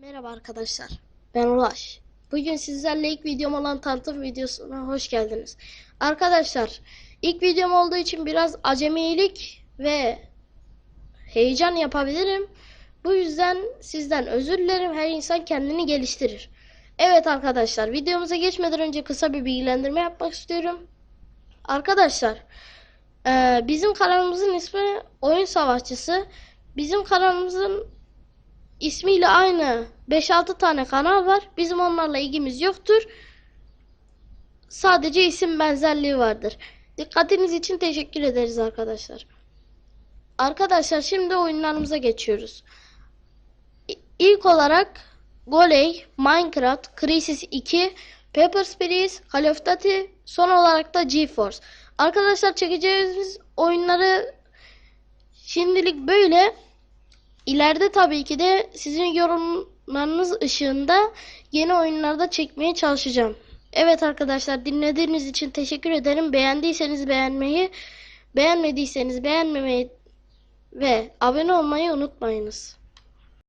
Merhaba arkadaşlar. Ben Ulaş. Bugün sizlerle ilk videom olan tanıtım videosuna hoş geldiniz. Arkadaşlar, ilk videom olduğu için biraz acemilik ve heyecan yapabilirim. Bu yüzden sizden özür dilerim. Her insan kendini geliştirir. Evet arkadaşlar, videomuza geçmeden önce kısa bir bilgilendirme yapmak istiyorum. Arkadaşlar, bizim kanalımızın ismi Oyun Savaşçısı. Bizim kanalımızın ismiyle aynı 5-6 tane kanal var. Bizim onlarla ilgimiz yoktur. Sadece isim benzerliği vardır. Dikkatiniz için teşekkür ederiz arkadaşlar. Arkadaşlar şimdi oyunlarımıza geçiyoruz. İlk olarak Goley, Minecraft, Crysis 2, Papers, Please, Call of Duty, son olarak da GeForce. Arkadaşlar çekeceğimiz oyunları şimdilik böyle. İleride tabii ki de sizin yorumlarınız ışığında yeni oyunlarda çekmeye çalışacağım. Evet arkadaşlar dinlediğiniz için teşekkür ederim. Beğendiyseniz beğenmeyi, beğenmediyseniz beğenmemeyi ve abone olmayı unutmayınız.